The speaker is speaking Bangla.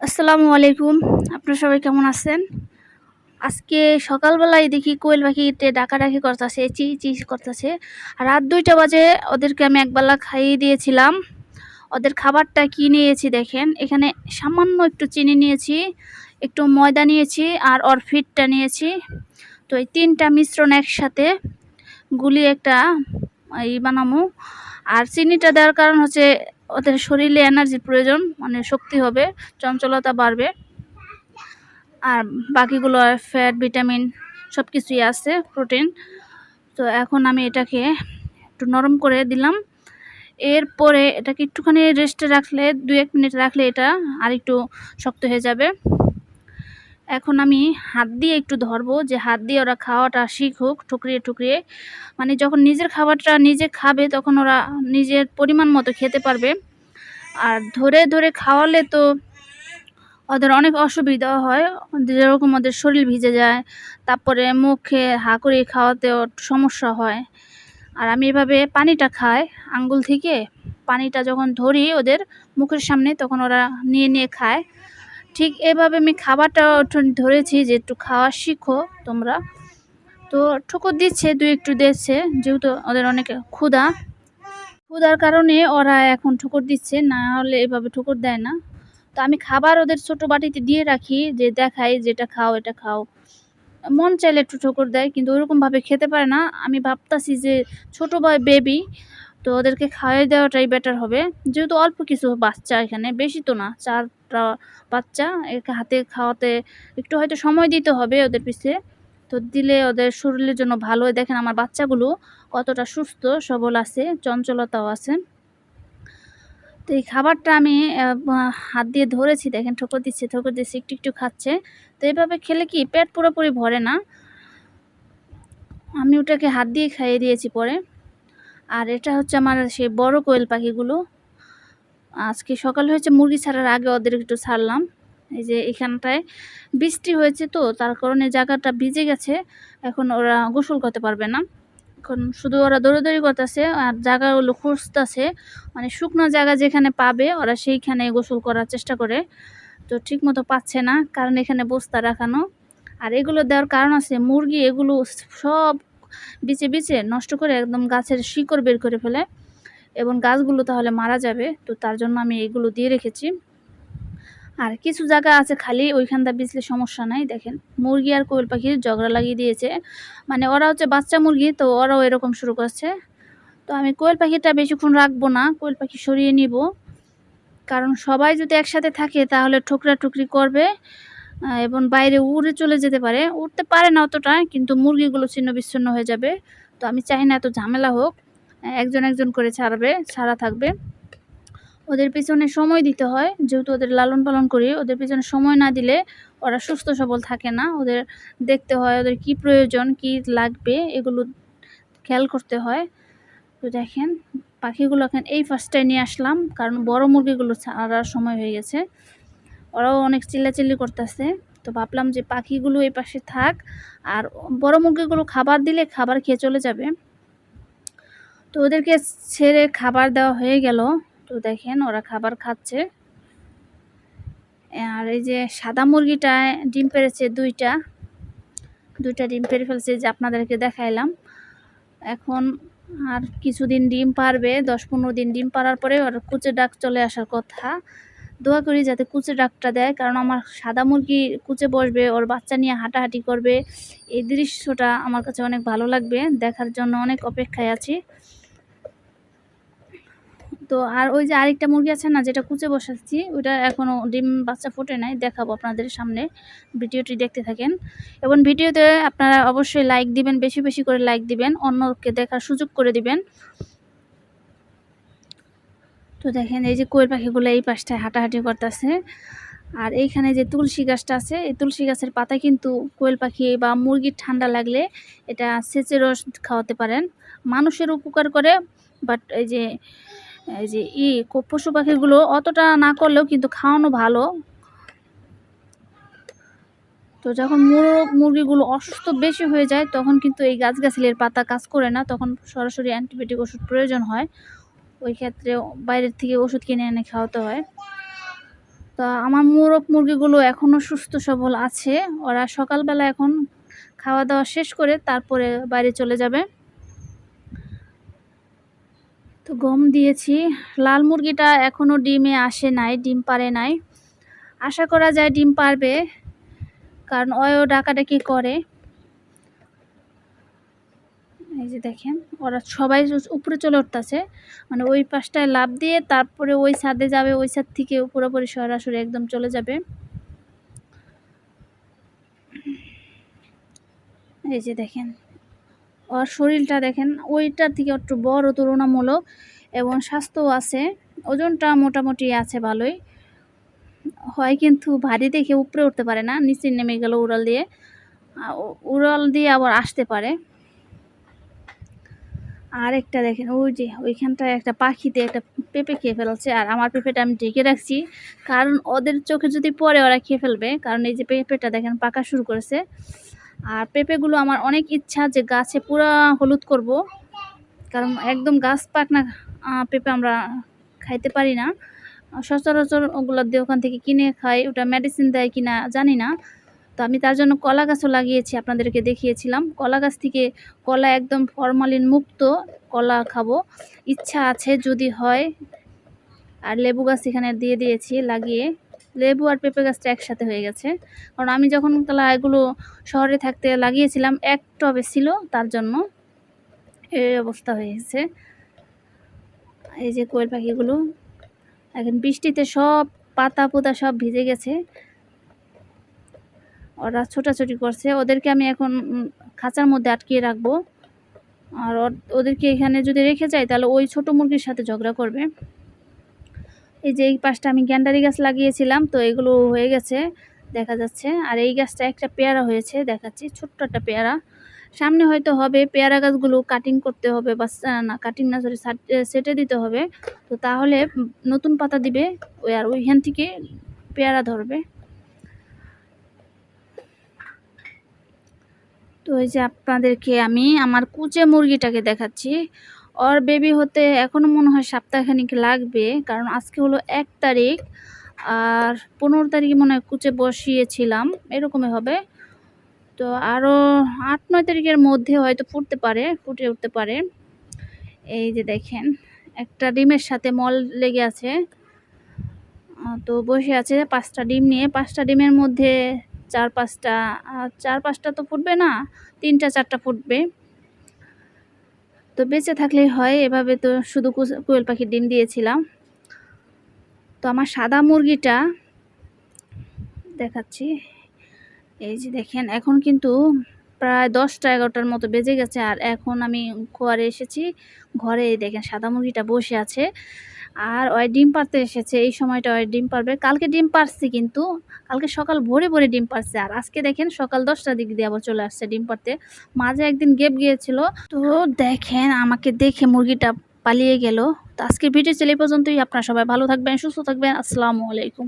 আসসালামু আলাইকুম। আপনারা সবাই কেমন আছেন? আজকে সকালবেলায় দেখি কোয়েল পাখিতে ডাকাডাকি করতেছে, চি চি করতেছে। রাত দুইটা বাজে, ওদেরকে আমি একবেলা খাইয়ে দিয়েছিলাম। ওদের খাবারটা কি নিয়েছি দেখেন। এখানে সামান্য একটু চিনি নিয়েছি, একটু ময়দা নিয়েছি আর অরফিটটা নিয়েছি। তো এই তিনটা মিশ্রণ একসাথে গুলি একটা এই বানামো। আর চিনিটা দেওয়ার কারণ হচ্ছে ওদের শরীরে এনার্জির প্রয়োজন মানে শক্তি হবে, চঞ্চলতা বাড়বে। আর বাকিগুলো ফ্যাট ভিটামিন সব কিছুই আছে প্রোটিন তো এখন আমি এটাকে একটু নরম করে দিলাম। এরপরে এটাকে একটুখানি রেস্টে রাখলে দু এক মিনিট রাখলে এটা আর একটু শক্ত হয়ে যাবে। এখন আমি হাত দিয়ে একটু ধরবো যে হাত দিয়ে ওরা খাওয়াটা শিখুক, ঠুকরিয়ে ঠুকরিয়ে। মানে যখন নিজের খাবারটা নিজে খাবে, তখন ওরা নিজের পরিমাণ মতো খেতে পারবে। আর ধরে ধরে খাওয়ালে তো ওদের অনেক অসুবিধা হয়। যেরকম ওদের শরীর ভিজে যায়, তারপরে মুখে হা করে খাওয়াতেও সমস্যা হয়। আর আমি এভাবে পানিটা খাই আঙ্গুল থেকে। পানিটা যখন ধরি ওদের মুখের সামনে, তখন ওরা নিয়ে নিয়ে খায়। ঠিক এভাবে আমি খাবারটা ধরেছি যে একটু খাওয়া শিখো তোমরা। তো ঠুকুর দিচ্ছে দু একটু দিচ্ছে, যেহেতু ওদের অনেক ক্ষুধা। ক্ষুধার কারণে ওরা এখন ঠুকুর দিচ্ছে, না হলে এভাবে ঠুকুর দেয় না। তো আমি খাবার ওদের ছোট বাটিতে দিয়ে রাখি, যে দেখাই যেটা খাও, এটা খাও। মন চাইলে একটু ঠুকুর দেয়, কিন্তু ওরকমভাবে খেতে পারে না। আমি ভাবতাছি যে ছোটো বেবি তো ওদেরকে খাওয়াই দেওয়াটাই বেটার হবে। যেহেতু অল্প কিছু বাচ্চা এখানে, বেশি তো না, চারটা বাচ্চা, একে হাতে খাওয়াতে একটু হয়তো সময় দিতে হবে ওদের পিছিয়ে তো দিলে ওদের শরীরের জন্য ভালো। দেখেন আমার বাচ্চাগুলো কতটা সুস্থ, সবল আছে, চঞ্চলতাও আছে। তো এই খাবারটা আমি হাত দিয়ে ধরেছি, দেখেন ঠোকর দিচ্ছে ঠোকর দিচ্ছে, একটু একটু খাচ্ছে। তো এইভাবে খেলে কি পেট পুরোপুরি ভরে না? আমি ওটাকে হাত দিয়ে খাইয়ে দিয়েছি পরে। আর এটা হচ্ছে আমার সেই বড় কোয়েল পাখিগুলো। আজকে সকাল হয়েছে, মুরগি ছাড়ার আগে ওদের একটু ছাড়লাম। এই যে এখানটায় বৃষ্টি হয়েছে তো, তার কারণে জায়গাটা ভিজে গেছে। এখন ওরা গোসল করতে পারবে না। এখন শুধু ওরা দৌড়াদৌড়ি করতেছে আর জায়গাগুলো খুঁজতেছে। মানে শুকনো জায়গা যেখানে পাবে, ওরা সেইখানে গোসল করার চেষ্টা করে। তো ঠিক মতো পাচ্ছে না, কারণ এখানে বস্তা রাখানো। আর এগুলো দেওয়ার কারণ আছে, মুরগি এগুলো সব বিচে বিচে নষ্ট করে একদম গাছের শিকড় বের করে ফেলে। এবং গাছগুলো তাহলে মারা যাবে, তো তার জন্য আমি এগুলো দিয়ে রেখেছি। আর কিছু জায়গা আছে খালি ওইখানটা বিচলে সমস্যা নাই, দেখেন। মুরগি আর কোয়েল পাখির ঝগড়া লাগিয়ে দিয়েছে। মানে ওরা হচ্ছে বাচ্চা মুরগি, তো ওরাও এরকম শুরু করছে। তো আমি কোয়েল পাখিটা বেশিক্ষণ রাখব না, কোয়েল পাখি সরিয়ে নিব। কারণ সবাই যদি একসাথে থাকে, তাহলে ঠুকরা ঠুকরি করবে এবং বাইরে উড়ে চলে যেতে পারে। উঠতে পারে না অতটা, কিন্তু মুরগিগুলো ছিন্ন বিচ্ছিন্ন হয়ে যাবে। তো আমি চাই না এত ঝামেলা হোক, একজন একজন করে ছাড়বে, ছাড়া থাকবে। ওদের পিছনে সময় দিতে হয়। যেহেতু ওদের লালন পালন করি, ওদের পিছনে সময় না দিলে ওরা সুস্থ সবল থাকে না। ওদের দেখতে হয় ওদের কি প্রয়োজন, কি লাগবে, এগুলো খেয়াল করতে হয়। তো দেখেন, পাখিগুলো এখন এই ফার্স্টটাই নিয়ে আসলাম, কারণ বড় মুরগিগুলো ছাড়ার সময় হয়ে গেছে। ওরাও অনেক চিল্লাচিল্লি করতেছে। তো ভাবলাম যে পাখিগুলো এই পাশে থাক, আর বড় মুরগিগুলো খাবার দিলে খাবার খেয়ে চলে যাবে। তো ওদেরকে ছেড়ে খাবার দেওয়া হয়ে গেল। তো দেখেন ওরা খাবার খাচ্ছে। আর এই যে সাদা মুরগিটায় ডিম পেরেছে দুইটা। দুইটা ডিম পেরে ফেলছে যে আপনাদেরকে দেখাইলাম। এখন আর কিছুদিন ডিম পারবে, দশ পনেরো দিন ডিম পারার পরে ওর কুচে ডাক চলে আসার কথা। দোয়া করি যাতে কুচে ডাকটা দেয়, কারণ আমার সাদা মুরগি কুচে বসবে, ওর বাচ্চা নিয়ে হাঁটাহাঁটি করবে। এই দৃশ্যটা আমার কাছে অনেক ভালো লাগবে, দেখার জন্য অনেক অপেক্ষায় আছি। তো আর ওই যে আরেকটা মুরগি আছে না, যেটা কুচে বসাচ্ছি, ওইটা এখনও ডিম বাচ্চা ফোটে নাই, দেখাবো আপনাদের সামনে, ভিডিওটি দেখতে থাকেন। এবং ভিডিওতে আপনারা অবশ্যই লাইক দিবেন, বেশি বেশি করে লাইক দিবেন, অন্যকে দেখার সুযোগ করে দিবেন। তো দেখেন, এই যে কোয়েল পাখিগুলো এই পাশটায় হাঁটাহাঁটি করতেছে। আর এইখানে যে তুলসী গাছটা আছে, এই তুলসী গাছের পাতা কিন্তু কোয়েল পাখি বা মুরগির ঠান্ডা লাগলে এটা সেচে রস খাওয়াতে পারেন। মানুষের উপকার করে বাট এই যে এই যে ই পশু পাখিগুলো অতটা না করলেও কিন্তু খাওয়ানো ভালো। তো যখন মুরগ, মুরগিগুলো অসুস্থ বেশি হয়ে যায়, তখন কিন্তু এই গাছগাছালির পাতা কাজ করে না। তখন সরাসরি অ্যান্টিবায়োটিক ওষুধ প্রয়োজন হয়। ওই ক্ষেত্রে বাইরের থেকে ওষুধ কিনে এনে খাওয়াতে হয়। তো আমার মুরগ, মুরগিগুলো এখনও সুস্থ, সবল আছে। ওরা সকালবেলা এখন খাওয়া দাওয়া শেষ করে তারপরে বাইরে চলে যাবে। তো গম দিয়েছি। লাল মুরগিটা এখনও ডিমে আসে নাই, ডিম পারে নাই। আশা করা যায় ডিম পারবে কারণ ওয়ও ডাকাডাকি করে। এই যে দেখেন, ওরা সবাই উপরে চলে উঠতেছে। মানে ওই পাশটায় লাভ দিয়ে তারপরে ওই ছাদে যাবে, ওই ছাদ থেকে পুরোপুরি সরাসরি একদম চলে যাবে। এই যে দেখেন ওর শরীরটা দেখেন, ওইটার থেকে একটু বড় তুলনামূলক এবং স্বাস্থ্যও আছে, ওজনটা মোটামুটি আছে ভালোই। হয় কিন্তু ভারী দেখে উপরে উঠতে পারে না নিচে নেমে গেল উড়াল দিয়ে। উড়াল দিয়ে আবার আসতে পারে। আর একটা দেখেন, ওই যে ওইখানটায় একটা পাখিতে একটা পেঁপে খেয়ে ফেলছে, আর আমার পেঁপেটা আমি ঢেকে রাখছি, কারণ ওদের চোখে যদি পরে ওরা খেয়ে ফেলবে, কারণ এই যে পেঁপেটা দেখেন পাকা শুরু করেছে। আর পেঁপেগুলো আমার অনেক ইচ্ছা যে গাছে পুরা হলুদ করব। কারণ একদম গাছ পাকনা পেঁপে আমরা খাইতে পারি না। সচরাচর ওগুলো দিয়ে ওখান থেকে কিনে খাই, ওটা মেডিসিন দেয় কিনা জানি না। তো আমি তার জন্য কলা গাছও লাগিয়েছি, আপনাদেরকে দেখিয়েছিলাম। কলা গাছ থেকে কলা একদম ফরমালিন মুক্ত কলা খাব। ইচ্ছা আছে যদি হয়, আর লেবু গাছ এখানে দিয়ে দিয়েছি লাগিয়ে। লেবু আর পেঁপে গাছটা একসাথে হয়ে গেছে। কারণ আমি যখন এগুলো শহরে থাকতে লাগিয়েছিলাম, এক টবে ছিল, তার জন্য এই অবস্থা হয়ে গেছে। এই যে কোয়েল পাখিগুলো, এখন বৃষ্টিতে সব পাতা পোতা সব ভিজে গেছে। ওরা ছোটাছুটি করছে। ওদেরকে আমি এখন খাঁচার মধ্যে আটকিয়ে রাখব। আর ওদেরকে এখানে যদি রেখে যাই তাহলে ওই ছোট মুরগির সাথে ঝগড়া করবে। এই যে এই পাশটা আমি গ্যান্ডারি গাছ লাগিয়েছিলাম, তো এগুলো হয়ে গেছে, দেখা যাচ্ছে। আর এই গাছটা একটা পেয়ারা হয়েছে, দেখাচ্ছি, ছোট্ট একটা পেয়ারা। সামনে হয়তো হবে পেয়ারা গাছগুলো কাটিং করতে হবে বা না কাটিং না সরি সেটে দিতে হবে। তো তাহলে নতুন পাতা দিবে, ওই আর ওইখান থেকে পেয়ারা ধরবে। তো এই যে আপনাদেরকে আমি আমার কুচে মুরগিটাকে দেখাচ্ছি। ওর বেবি হতে এখনও মনে হয় সপ্তাহখানিক লাগবে, কারণ আজকে হলো এক তারিখ আর পনেরো তারিখে মনে হয় কুচে বসিয়েছিলাম, এরকমই হবে। তো আরও আট, নয় তারিখের মধ্যে হয়তো ফুটতে পারে, ফুটে উঠতে পারে। এই যে দেখেন, একটা ডিমের সাথে মল লেগে আছে। তো বসে আছে পাঁচটা ডিম নিয়ে। পাঁচটা ডিমের মধ্যে চার পাঁচটা চার পাঁচটা তো ফুটবে না, তিনটা, চারটা ফুটবে। তো বেঁচে থাকলেই হয়। এভাবে তো শুধু কোয়েল পাখির ডিম দিয়েছিলাম। তো আমার সাদা মুরগিটা দেখাচ্ছি। এই যে দেখেন, এখন কিন্তু প্রায় দশটা এগারোটার মতো বেজে গেছে। আর এখন আমি ঘরে এসেছি। ঘরে দেখেন সাদা মুরগিটা বসে আছে। আর ওই ডিম পারতে এসেছে, এই সময়টা ওই ডিম পারবে কালকে ডিম পারছি কিন্তু, কালকে সকাল ভোরে ভোরে ডিম পারছে আর আজকে দেখেন সকাল দশটার দিক দিয়ে আবার চলে আসছে ডিম পারতে মাঝে একদিন গেপ গিয়েছিল। তো দেখেন আমাকে দেখে মুরগিটা পালিয়ে গেল। তো আজকের ভিডিও চলে পর্যন্তই। আপনারা সবাই ভালো থাকবেন, সুস্থ থাকবেন। আসসালামু আলাইকুম।